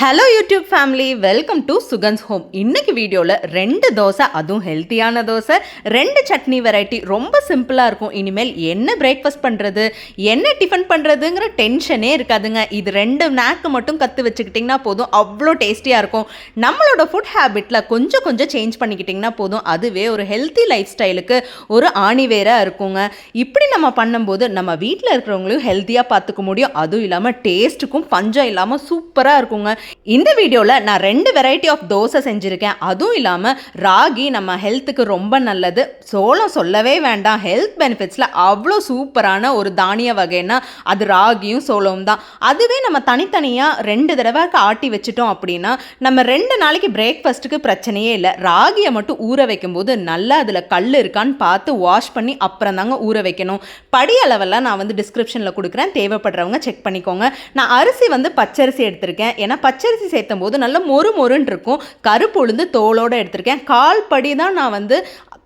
Hello YouTube family welcome to Sugan's home இன்னைக்கு வீடியோவில் ரெண்டு தோசை அதுவும் ஹெல்த்தியான தோசை ரெண்டு சட்னி வெரைட்டி ரொம்ப சிம்பிளாக இருக்கும். இனிமேல் என்ன பிரேக்ஃபாஸ்ட் பண்ணுறது என்ன டிஃபன் பண்ணுறதுங்கிற டென்ஷனே இருக்காதுங்க. இது ரெண்டு நாக்கு மட்டும் கற்று வச்சுக்கிட்டிங்கன்னா போதும். அவ்வளோ டேஸ்டியாக இருக்கும். நம்மளோட ஃபுட் ஹேபிட்டில் கொஞ்சம் கொஞ்சம் சேஞ்ச் பண்ணிக்கிட்டிங்கன்னா போதும். அதுவே ஒரு ஹெல்த்தி லைஃப் ஸ்டைலுக்கு ஒரு ஆணிவேராக இருக்குங்க. இப்படி நம்ம பண்ணும்போது நம்ம வீட்டில் இருக்கிறவங்களையும் ஹெல்த்தியாக பார்த்துக்க முடியும். அதுவும் இல்லாமல் டேஸ்ட்டுக்கும் பஞ்சம் இல்லாமல் சூப்பராக இருக்குங்க. இந்த வீடியோவில் நான் ரெண்டு வெரைட்டி ஆஃப் தோசை செஞ்சுருக்கேன். அதுவும் இல்லாமல் ராகி நம்ம ஹெல்த்துக்கு ரொம்ப நல்லது. சோளம் சொல்லவே வேண்டாம். ஹெல்த் பெனிஃபிட்ஸில் அவ்வளோ சூப்பரான ஒரு தானிய வகைன்னா அது ராகியும் சோளமும் தான். அதுவே நம்ம தனித்தனியாக ரெண்டு தடவை ஆட்டி வச்சுட்டோம் அப்படின்னா நம்ம ரெண்டு நாளைக்கு பிரேக்ஃபாஸ்ட்டுக்கு பிரச்சனையே இல்லை. ராகியை மட்டும் ஊற வைக்கும்போது நல்லா அதில் கல் இருக்கான்னு பார்த்து வாஷ் பண்ணி அப்புறம் தாங்க ஊற வைக்கணும். படி அளவெல்லாம் நான் வந்து டிஸ்கிரிப்ஷனில் கொடுக்குறேன். தேவைப்படுறவங்க செக் பண்ணிக்கோங்க. நான் அரிசி வந்து பச்சரிசி எடுத்திருக்கேன். ஏன்னா பச்சை பச்சரிசி சேர்த்தும் போது நல்ல மொறு மொறுன்னு இருக்கும். கருப்பு உளுந்து தோலோடு எடுத்திருக்கேன். கால் படி தான் நான் வந்து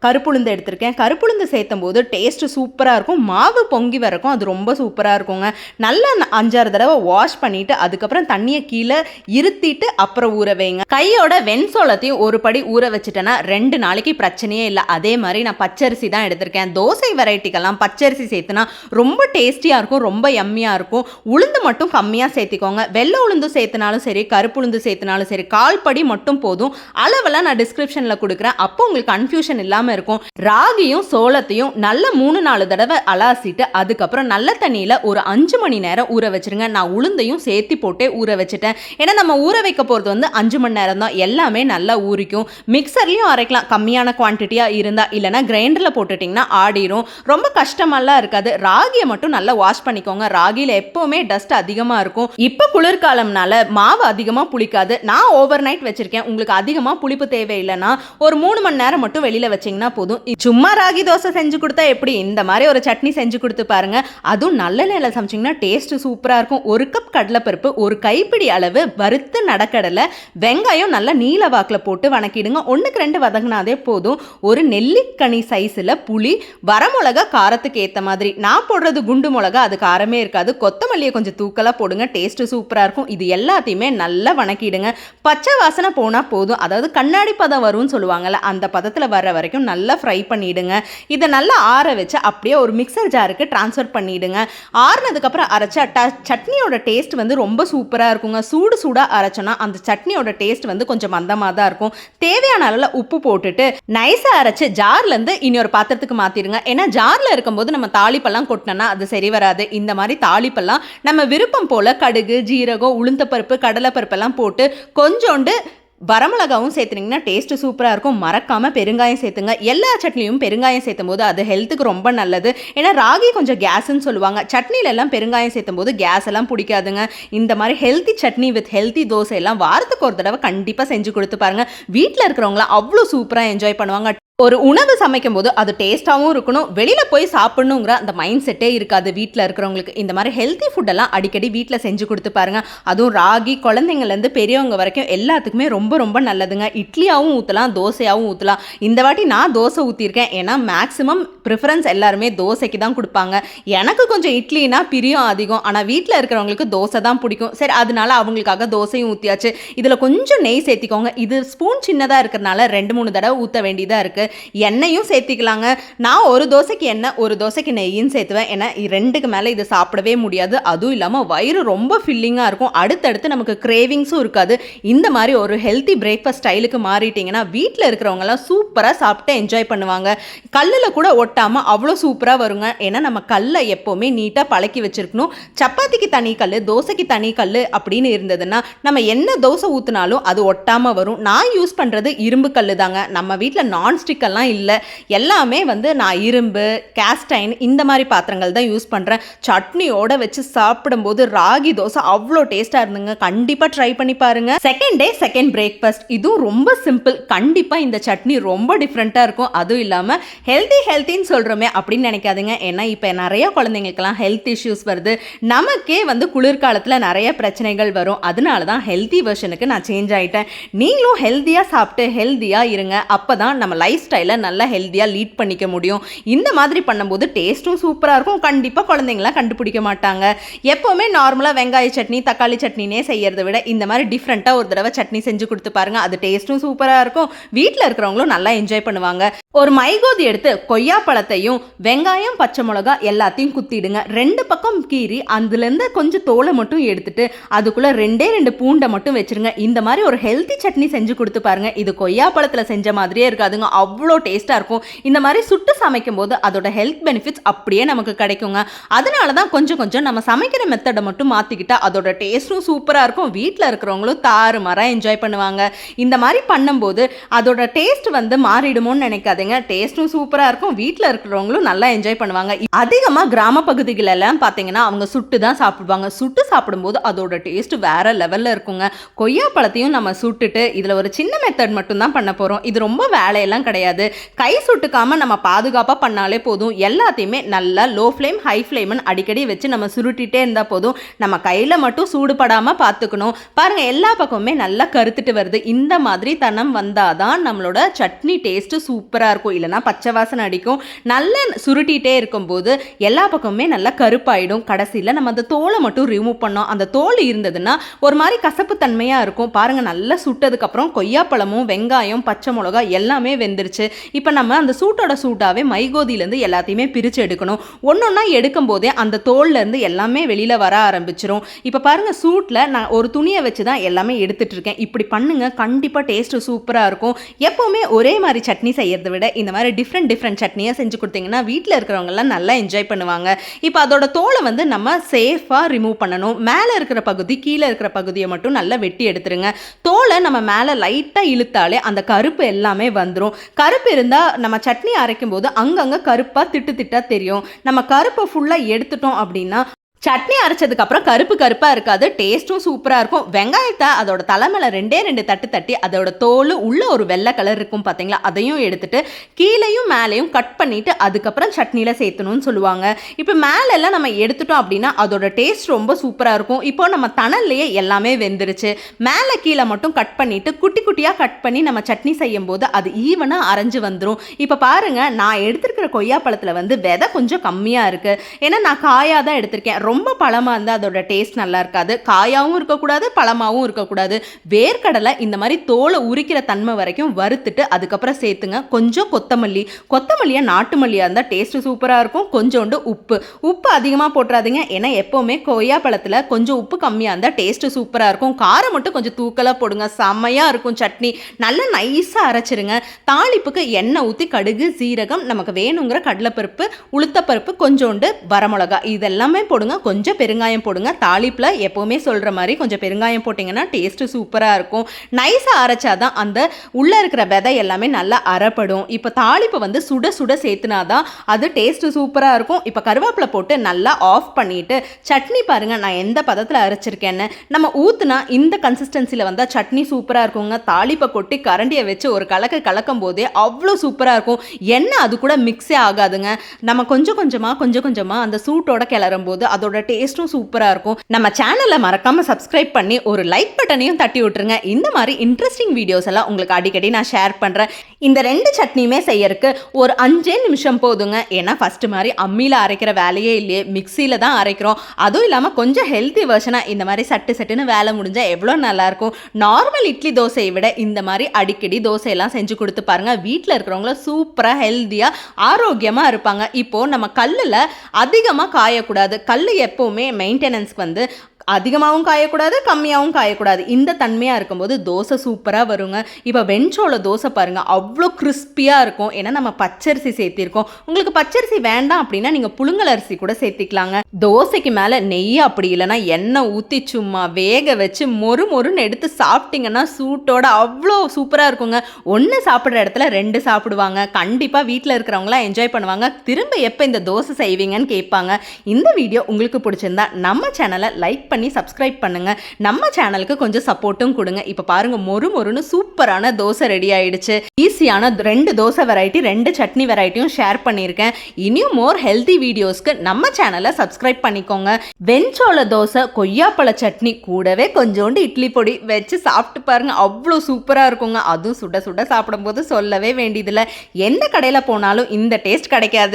கருப்புளுந்து எடுத்திருக்கேன். கருப்புளுந்து சேர்த்தும் போது டேஸ்ட்டு சூப்பராக இருக்கும். மாவு பொங்கி வரக்கும் அது ரொம்ப சூப்பராக இருக்குங்க. நல்லா அஞ்சாறு தடவை வாஷ் பண்ணிவிட்டு அதுக்கப்புறம் தண்ணியை கீழே இருத்திட்டு அப்புறம் ஊற வைங்க. கையோட வெண்சோளத்தையும் ஒரு படி ஊற வச்சுட்டேன்னா ரெண்டு நாளைக்கு பிரச்சனையே இல்லை. அதே மாதிரி நான் பச்சரிசி தான் எடுத்திருக்கேன். தோசை வெரைட்டிக்கெல்லாம் பச்சரிசி சேர்த்துனா ரொம்ப டேஸ்டியாக இருக்கும் ரொம்ப எம்மியாக இருக்கும். உளுந்து மட்டும் கம்மியாக சேர்த்திக்கோங்க. வெள்ளை உளுந்து சேர்த்துனாலும் சரி கருப்பு உளுந்து சேர்த்துனாலும் சரி கால் படி மட்டும் போதும். அளவெல்லாம் நான் டிஸ்கிரிப்ஷனில் கொடுக்குறேன். அப்போ உங்களுக்கு கன்ஃபியூஷன் இல்லாமல் இருக்கும். ராகியும் சோளத்தையும் நல்ல மூணு நாலு தடவை அலாசிட்டு அதுக்கப்புறம் நல்ல தண்ணியில் ஒரு அஞ்சு மணி நேரம் ஊற வச்சிருங்க. நான் உளுந்தையும் சேர்த்து போட்டே ஊற வச்சுட்டேன். ஏன்னா நம்ம ஊற வைக்க போகிறது வந்து அஞ்சு மணி நேரம் தான். எல்லாமே நல்லா ஊறிக்கும். மிக்சர்லேயும் அரைக்கலாம். கம்மியான குவான்டிட்டியாக இருந்தால் இல்லைனா கிரைண்டரில் போட்டுட்டிங்கன்னா ஆடிரும். ரொம்ப கஷ்டமெல்லாம் இருக்காது. ராகியை மட்டும் நல்லா வாஷ் பண்ணிக்கோங்க. ராகியில் எப்போவுமே டஸ்ட் அதிகமாக இருக்கும். இப்போ குளிர்காலம்னால மாவு அதிகமாக புளிக்காது. நான் ஓவர் நைட் வச்சுருக்கேன். உங்களுக்கு அதிகமாக புளிப்பு தேவையில்லைன்னா ஒரு மூணு மணி நேரம் மட்டும் வெளியில் வச்சிங்கன்னா போதும். சும்மா ராகி தோசை செஞ்சு கொடுத்தா எப்படி? இந்த மாதிரி ஒரு சட்னி செஞ்சு கொடுத்து பாருங்க. அதுவும் நல்ல நிலையில் சமைச்சிங்கன்னா டேஸ்ட் சூப்பராக இருக்கும். ஒரு கப் கடலைப்பருப்பு ஒரு கைப்பிடி அளவு வறுத்து நடக்கடலை வெங்காயம் நல்லா நீல வாக்கில் போட்டு வணக்கிடுங்க. ஒன்றுக்கு ரெண்டு வதங்கினாதே போதும். ஒரு நெல்லிக்கனி சைஸில் புளி வரமிளகா காரத்துக்கு ஏற்ற மாதிரி. நான் போடுறது குண்டு மிளகா அது காரமே இருக்காது. கொத்தமல்லியை கொஞ்சம் தூக்கலாக போடுங்க. டேஸ்ட்டு சூப்பராக இருக்கும். இது எல்லாத்தையுமே நல்லா வணக்கிடுங்க. பச்சை வாசனை போனால் போதும். அதாவது கண்ணாடி பதம் வரும்னு சொல்லுவாங்கள்ல அந்த பதத்தில் வர்ற வரைக்கும் நல்லா ஃப்ரை பண்ணிவிடுங்க இதை நல்லா ஆற வச்சு அப்படியே ஒரு மிக்சர் ஜாருக்கு ட்ரான்ஸ்ஃபர் பண்ணிவிடுங்க ஆறுனதுக்கப்புறம் அரைச்சா ட சட்னியோட டேஸ்ட் வந்து ரொம்ப சூப்பராக இருக்குங்க. சூடு சூடாக அரைச்சோன்னா அந்த சட்னியோட டேஸ்ட் வந்து கொஞ்சம் மந்தமாக தான் இருக்கும். தேவையான அளவில் உப்பு போட்டுட்டு நைஸாக அரைச்சி ஜார்லேருந்து இனி ஒரு பாத்திரத்துக்கு மாற்றிடுங்க ஏன்னா ஜாரில் இருக்கும்போது நம்ம தாளிப்பெல்லாம் கொட்டினோன்னா அது சரி வராது. இந்த மாதிரி தாளிப்பெல்லாம் நம்ம விருப்பம் போல் கடுகு ஜீரகம் உளுந்தப்பருப்பு கடலைப்பருப்பெல்லாம் போட்டு கொஞ்சோண்டு வரமிளகாவும் சேர்த்துனீங்கன்னா டேஸ்ட்டு சூப்பராக இருக்கும். மறக்காமல் பெருங்காயம் சேர்த்துங்க. எல்லா சட்னியும் பெருங்காயம் சேர்த்தும் போது அது ஹெல்த்துக்கு ரொம்ப நல்லது. ஏன்னா ராகி கொஞ்சம் கேஸ்ன்னு சொல்லுவாங்க. சட்னிலெல்லாம் பெருங்காயம் சேர்த்தும் போது கேஸ் எல்லாம் பிடிக்காதுங்க. இந்த மாதிரி healthy chutney with healthy dosa எல்லாம் வாரத்துக்கு ஒரு தடவை கண்டிப்பாக செஞ்சு கொடுத்து பாருங்க. வீட்டில் இருக்கிறவங்களாம் அவ்வளோ சூப்பராக என்ஜாய் பண்ணுவாங்க. ஒரு உணவு சமைக்கும் போது அது டேஸ்ட்டாகவும் இருக்கணும். வெளியில் போய் சாப்பிட்ணுங்கிற அந்த மைண்ட் செட்டே இருக்காது வீட்டில் இருக்கிறவங்களுக்கு. இந்த மாதிரி ஹெல்த்தி ஃபுட்டெல்லாம் அடிக்கடி வீட்டில் செஞ்சு கொடுத்து பாருங்கள் அதுவும் ராகி குழந்தைங்கள்லேருந்து பெரியவங்க வரைக்கும் எல்லாத்துக்குமே ரொம்ப ரொம்ப நல்லதுங்க. இட்லியாகவும் ஊற்றலாம் தோசையாகவும் ஊற்றலாம் இந்த வாட்டி நான் தோசை ஊற்றிருக்கேன் ஏன்னா மேக்ஸிமம் ப்ரிஃபரன்ஸ் எல்லாருமே தோசைக்கு தான் கொடுப்பாங்க. எனக்கு கொஞ்சம் இட்லினா பிரியம் அதிகம். ஆனால் வீட்டில் இருக்கிறவங்களுக்கு தோசை தான் பிடிக்கும். சரி அதனால அவங்களுக்காக தோசையும் ஊற்றியாச்சு இதில் கொஞ்சம் நெய் சேர்த்திக்கோங்க. இது ஸ்பூன் சின்னதாக இருக்கிறனால ரெண்டு மூணு தடவை ஊற்ற வேண்டியதாக இருக்குது எண்ணெயும் சேர்த்திக்கலாங்க. நான் ஒரு தோசைக்கு எண்ணெய் ஒரு தோசைக்கு நெய்யும் சேர்த்துவேன். ஏன்னா ரெண்டுக்கு மேலே இது சாப்பிடவே முடியாது. அதுவும் இல்லாமல் வயிறு ரொம்ப ஃபில்லிங்காக இருக்கும். அடுத்தடுத்து நமக்கு கிரேவிங்ஸும் இருக்காது. இந்த மாதிரி ஒரு ஹெல்த்தி பிரேக்ஃபாஸ்ட் ஸ்டைலுக்கு மாறிட்டீங்கன்னா வீட்டில் இருக்கிறவங்கலாம் சூப்பராக சாப்பிட்டு என்ஜாய் பண்ணுவாங்க. கல்லில் கூட ஒட்டாமல் அவ்வளோ சூப்பராக வருங்க. ஏன்னா நம்ம கல்லை எப்போவுமே நீட்டாக பழக்கி வச்சுருக்கணும். சப்பாத்திக்கு தனி கல் தோசைக்கு தனி கல் அப்படின்னு இருந்ததுன்னா நம்ம என்ன தோசை ஊற்றினாலும் அது ஒட்டாமல் வரும். நான் யூஸ் பண்ணுறது இரும்பு கல் தாங்க நம்ம வீட்டில் நான்ஸ்டிக்கெல்லாம் இல்லை. எல்லாமே வந்து நான் இரும்பு கேஸ்டைன் இந்த மாதிரி பாத்திரங்கள் தான் யூஸ் பண்ணுறேன் சட்னியோட வச்சு சாப்பிடும்போது ராகி தோசை அவ்வளோ டேஸ்ட்டாக இருந்துங்க. கண்டிப்பாக ட்ரை பண்ணி பாருங்க. செகண்ட் டே செகண்ட் பிரேக்ஃபாஸ்ட் இதுவும் ரொம்ப சிம்பிள் கண்டிப்பாக இந்த சட்னி ரொம்ப டிஃப்ரெண்ட்டாக இருக்கும். அதுவும் இல்லாமல் ஹெல்தி ஹெல்த்தின்னு சொல்கிறோமே அப்படின்னு நினைக்காதுங்க. ஏன்னா இப்போ நிறைய குழந்தைங்களுக்கெல்லாம் ஹெல்த் இஷ்யூஸ் வருது. நமக்கே வந்து குளிர்காலத்தில் நிறைய பிரச்சனைகள் வரும். அதனால தான் ஹெல்த்தி வெர்ஷனுக்கு நான் சேஞ்ச் ஆகிட்டேன் நீங்களும் ஹெல்த்தியாக சாப்பிட்டு ஹெல்த்தியாக இருங்க. அப்போ தான் நம்ம லைஃப் லைஃப் ஸ்டைலை நல்லா ஹெல்த்தியாக லீட் பண்ணிக்க முடியும். இந்த மாதிரி பண்ணும்போது டேஸ்ட்டும் சூப்பராக இருக்கும். கண்டிப்பாக குழந்தைங்களாம் கண்டுபிடிக்க மாட்டாங்க. எப்போவுமே நார்மலாக வெங்காய சட்னி தக்காளி சட்னினே செய்யறதை விட இந்த மாதிரி டிஃப்ரெண்ட்டாக ஒரு தடவை சட்னி செஞ்சு கொடுத்து பாருங்க. அது டேஸ்ட்டும் சூப்பராக இருக்கும். வீட்டில் இருக்கிறவங்களும் நல்லா என்ஜாய் பண்ணுவாங்க. ஒரு மைகோதி எடுத்து கொய்யா பழத்தையும் வெங்காயம் பச்சை மிளகா எல்லாத்தையும் குத்திடுங்க. ரெண்டு பக்கம் கீறி அதுலேருந்து கொஞ்சம் தோலை மட்டும் எடுத்துட்டு அதுக்குள்ளே ரெண்டே ரெண்டு பூண்டை மட்டும் வச்சிருங்க. இந்த மாதிரி ஒரு ஹெல்த்தி சட்னி செஞ்சு கொடுத்து பாருங்க. இது கொய்யா பழத்தில் செஞ்ச மாதிரியே இருக்காதுங்க. அவ்வளோ டேஸ்ட்டாக இருக்கும். இந்த மாதிரி சுட்டு சமைக்கும் போது அதோட ஹெல்த் பெனிஃபிட்ஸ் அப்படியே நமக்கு கிடைக்குங்க. அதனால தான் கொஞ்சம் கொஞ்சம் நம்ம சமைக்கிற மெத்தடை மட்டும் மாற்றிக்கிட்டா அதோட டேஸ்ட்டும் சூப்பராக இருக்கும். வீட்டில் இருக்கிறவங்களும் தாறு மரம் என்ஜாய் பண்ணுவாங்க. இந்த மாதிரி பண்ணும்போது அதோட டேஸ்ட் வந்து மாறிடுமோன்னு நினைக்காது நினைக்காதீங்க டேஸ்ட்டும் சூப்பராக இருக்கும். வீட்டில் இருக்கிறவங்களும் நல்லா என்ஜாய் பண்ணுவாங்க. அதிகமாக கிராம பகுதிகளெல்லாம் பார்த்தீங்கன்னா அவங்க சுட்டு தான் சாப்பிடுவாங்க. சுட்டு சாப்பிடும்போது அதோட டேஸ்ட் வேற லெவலில் இருக்குங்க. கொய்யா பழத்தையும் நம்ம சுட்டுட்டு இதில் ஒரு சின்ன மெத்தட் மட்டும் தான் பண்ண போகிறோம் இது ரொம்ப வேலையெல்லாம் கிடையாது. கை சுட்டுக்காம நம்ம பாதுகாப்பாக பண்ணாலே போதும். எல்லாத்தையுமே நல்லா லோ ஃப்ளேம் ஹை ஃப்ளேம்னு அடிக்கடி வச்சு நம்ம சுருட்டிகிட்டே இருந்தால் போதும். நம்ம கையில் மட்டும் சூடுபடாமல் பார்த்துக்கணும். பாருங்கள் எல்லா பக்கமுமே நல்லா கருத்துட்டு வருது. இந்த மாதிரி தனம் வந்தால் தான் நம்மளோட சட்னி டேஸ்ட்டு சூப்பராக இருக்கும் இல்லைனா பச்சை வாசனை அடிக்கும். நல்லா சுருட்டிகிட்டே இருக்கும்போது எல்லா பக்கமுமே நல்லா கருப்பாயிடும். கடைசியில் நம்ம அந்த தோலை மட்டும் ரிமூவ் பண்ணோம். அந்த தோல் இருந்ததுன்னா ஒரு மாதிரி கசப்பு தன்மையாக இருக்கும். பாருங்கள் நல்லா சுட்டதுக்கப்புறம் கொய்யாப்பழமும் வெங்காயம் பச்சை மிளகா எல்லாமே வெந்துருச்சு. இப்போ நம்ம அந்த சூட்டோட சூட்டாகவே மைகோதியிலேருந்து எல்லாத்தையுமே பிரித்து எடுக்கணும். ஒன்று ஒன்றா எடுக்கும் போதே அந்த தோல்லேருந்து எல்லாமே வெளியில் வர ஆரம்பிச்சிரும். இப்போ பாருங்கள் சூட்டில் நான் ஒரு துணியை வச்சு தான் எல்லாமே எடுத்துகிட்டு இருக்கேன். இப்படி பண்ணுங்கள் கண்டிப்பாக டேஸ்ட்டு சூப்பராக இருக்கும். எப்போவுமே ஒரே மாதிரி சட்னி செய்கிறத விட இந்த மாதிரி டிஃப்ரெண்ட் டிஃப்ரெண்ட் சட்னியாக செஞ்சு கொடுத்தீங்கன்னா வீட்டில் இருக்கிறவங்கலாம் நல்லா என்ஜாய் பண்ணுவாங்க. இப்போ அதோட தோலை வந்து நம்ம சேஃபாக ரிமூவ் பண்ணணும். மேலே இருக்கிற பகுதி கீழே இருக்கிற பகுதியை மட்டும் நல்லா வெட்டி எடுத்துருங்க. தோலை நம்ம மேலே லைட்டாக இழுத்தாலே அந்த கருப்பு எல்லாமே வந்துடும் கருப்பு இருந்தால் நம்ம சட்னி அரைக்கும் போது அங்கங்கே கருப்பாக திட்டு திட்டாக தெரியும். நம்ம கருப்பை ஃபுல்லாக எடுத்துட்டோம் அப்படின்னா சட்னி அரைச்சதுக்கு அப்புறம் கருப்பு கருப்பாக இருக்காது டேஸ்ட்டும் சூப்பராக இருக்கும். வெங்காயத்தை அதோட தலைமையில் ரெண்டே ரெண்டு தட்டு தட்டி அதோட தோல் உள்ள ஒரு வெள்ளை கலர் இருக்கும் பார்த்தீங்களா அதையும் எடுத்துட்டு கீழேயும் மேலேயும் கட் பண்ணிட்டு அதுக்கப்புறம் சட்னியில் சேர்த்தணும்னு சொல்லுவாங்க. இப்போ மேலெல்லாம் நம்ம எடுத்துட்டோம் அப்படின்னா அதோட டேஸ்ட் ரொம்ப சூப்பராக இருக்கும். இப்போ நம்ம தணல்லையே எல்லாமே வெந்துருச்சு. மேலே கீழே மட்டும் கட் பண்ணிட்டு குட்டி குட்டியாக கட் பண்ணி நம்ம சட்னி செய்யும் போது அது ஈவனாக அரைஞ்சு வந்துடும் இப்போ பாருங்க நான் எடுத்திருக்கிற கொய்யா பழத்தில் வந்து விதை கொஞ்சம் கம்மியாக இருக்குது ஏன்னா நான் காயாக தான் எடுத்திருக்கேன். ரொம்ப பழமாக இருந்தால் அதோட டேஸ்ட் நல்லா இருக்காது. காயாகவும் இருக்கக்கூடாது பழமாகவும் இருக்கக்கூடாது. வேர்க்கடலை இந்த மாதிரி தோலை உரிக்கிற தன்மை வரைக்கும் வறுத்துட்டு அதுக்கப்புறம் சேர்த்துங்க. கொஞ்சம் கொத்தமல்லி. கொத்தமல்லியாக நாட்டு மல்லியாக இருந்தால் டேஸ்ட்டு சூப்பராக இருக்கும். கொஞ்சோண்டு உப்பு. உப்பு அதிகமாக போட்டுறாதீங்க. ஏன்னா எப்போவுமே கொய்யா பழத்தில் கொஞ்சம் உப்பு கம்மியாக இருந்தால் டேஸ்ட்டு சூப்பராக இருக்கும். காரம் மட்டும் கொஞ்சம் தூக்கலாக போடுங்க. செம்மையாக இருக்கும் சட்னி. நல்லா நைஸாக அரைச்சிருங்க. தாளிப்புக்கு எண்ணெய் ஊற்றி கடுகு சீரகம் நமக்கு வேணுங்கிற கடலைப்பருப்பு உளுத்தப்பருப்பு கொஞ்சோண்டு வரமிளகா இதெல்லாமே போடுங்க. கொஞ்சம் பெருங்காயம் போடுங்க. தாளிப்பில் எப்போவுமே சொல்கிற மாதிரி கொஞ்சம் பெருங்காயம் போட்டிங்கன்னா டேஸ்ட்டு சூப்பராக இருக்கும். நைஸாக அரைச்சா தான் அந்த உள்ளே இருக்கிற விதை எல்லாமே நல்லா அரைப்படும் இப்போ தாளிப்பை வந்து சுட சுட சேர்த்துனா தான் அது டேஸ்ட்டு சூப்பராக இருக்கும். இப்போ கருவேப்பிலை போட்டு நல்லா ஆஃப் பண்ணிவிட்டு சட்னி பாருங்கள் நான் எந்த பதத்தில் அரைச்சிருக்கேன்னு. நம்ம ஊற்றுனா இந்த கன்சிஸ்டன்சியில் வந்தால் சட்னி சூப்பராக இருக்குங்க. தாளிப்பை கொட்டி கரண்டியை வச்சு ஒரு கலக்க கலக்கும் போதே அவ்வளோ சூப்பராக இருக்கும். எண்ணெய் அது கூட மிக்ஸே ஆகாதுங்க. நம்ம கொஞ்சம் கொஞ்சமாக கொஞ்சம் கொஞ்சமாக அந்த சூட்டோட கிளறும் போது அதோட டேஸ்ட்டும் சூப்பராக இருக்கும். நம்ம சேனலை மறக்காமல் சப்ஸ்கிரைப் பண்ணி ஒரு லைக் பட்டனையும் தட்டி விட்டுருங்க. இந்த மாதிரி இன்ட்ரெஸ்டிங் வீடியோஸ் எல்லாம் உங்களுக்கு அடிக்கடி நான் ஷேர் பண்ணுறேன் இந்த ரெண்டு சட்னியுமே செய்யறதுக்கு ஒரு அஞ்சே நிமிஷம் போதுங்க. ஏன்னா ஃபஸ்ட்டு மாதிரி அம்மியில் அரைக்கிற வேலையே இல்லையே. மிக்சியில் தான் அரைக்கிறோம். அதுவும் இல்லாமல் கொஞ்சம் ஹெல்த்தி வெர்ஷனாக இந்த மாதிரி சட்டு சட்டுன்னு வேலை முடிஞ்சால் எவ்வளோ நல்லாயிருக்கும் நார்மல் இட்லி தோசையை விட இந்த மாதிரி அடிக்கடி தோசையெல்லாம் செஞ்சு கொடுத்து பாருங்கள் வீட்டில் இருக்கிறவங்கள சூப்பராக ஹெல்த்தியாக ஆரோக்கியமாக இருப்பாங்க. இப்போது நம்ம கல்லில் அதிகமாக காயக்கூடாது. கல் எப்போவுமே மெயின்டெனன்ஸ்க்கு வந்து அதிகமாகவும் காயக்கூடாது கம்மியாகவும் காயக்கூடாது. இந்த தன்மையாக இருக்கும்போது தோசை சூப்பராக வருங்க. இப்போ வெஞ்சோல தோசை பாருங்கள் அவ்வளோ கிறிஸ்பியாக இருக்கும். ஏன்னா நம்ம பச்சரிசி சேர்த்திருக்கோம். உங்களுக்கு பச்சரிசி வேண்டாம் அப்படின்னா நீங்கள் புழுங்கல் அரிசி கூட சேர்த்திக்கலாங்க. தோசைக்கு மேலே நெய் அப்படி இல்லைன்னா எண்ணெய் ஊற்றி சும்மா வேக வச்சு மொறு மொறுன்னு எடுத்து சாப்பிட்டீங்கன்னா சூட்டோட அவ்வளோ சூப்பராக இருக்குங்க. ஒன்று சாப்பிட்ற இடத்துல ரெண்டு சாப்பிடுவாங்க. கண்டிப்பாக வீட்டில் இருக்கிறவங்களாம் என்ஜாய் பண்ணுவாங்க. திரும்ப எப்போ இந்த தோசை செய்வீங்கன்னு கேட்பாங்க. இந்த வீடியோ உங்களுக்கு பிடிச்சிருந்தா நம்ம சேனலை லைக் பண்ணி சப்ஸ்கிரைப் பண்ணுங்கள் நம்ம சேனலுக்கு கொஞ்சம் சப்போர்ட்டும் கொடுங்க. இப்போ பாருங்க மொறு மொறுன்னு சூப்பரான தோசை ரெடி ஆயிடுச்சு. ஈஸியான ரெண்டு தோசை வெரைட்டி ரெண்டு சட்னி வெரைட்டியும் ஷேர் பண்ணியிருக்கேன். இனியும் மோர் ஹெல்தி வீடியோஸ்க்கு நம்ம சேனலை சப்ஸ்கிரைப் பண்ணிக்கோங்க. வெஞ்சோள தோசை கொய்யாப்பழ சட்னி கூடவே கொஞ்சோண்டு இட்லி பொடி வச்சு சாப்பிட்டு பாருங்க. அவ்வளோ சூப்பராக இருக்குங்க. அதுவும் சுட சுட சாப்பிடும்போது சொல்லவே வேண்டியதில்லை. எந்த கடையில் போனாலும் இந்த டேஸ்ட் கிடைக்காது.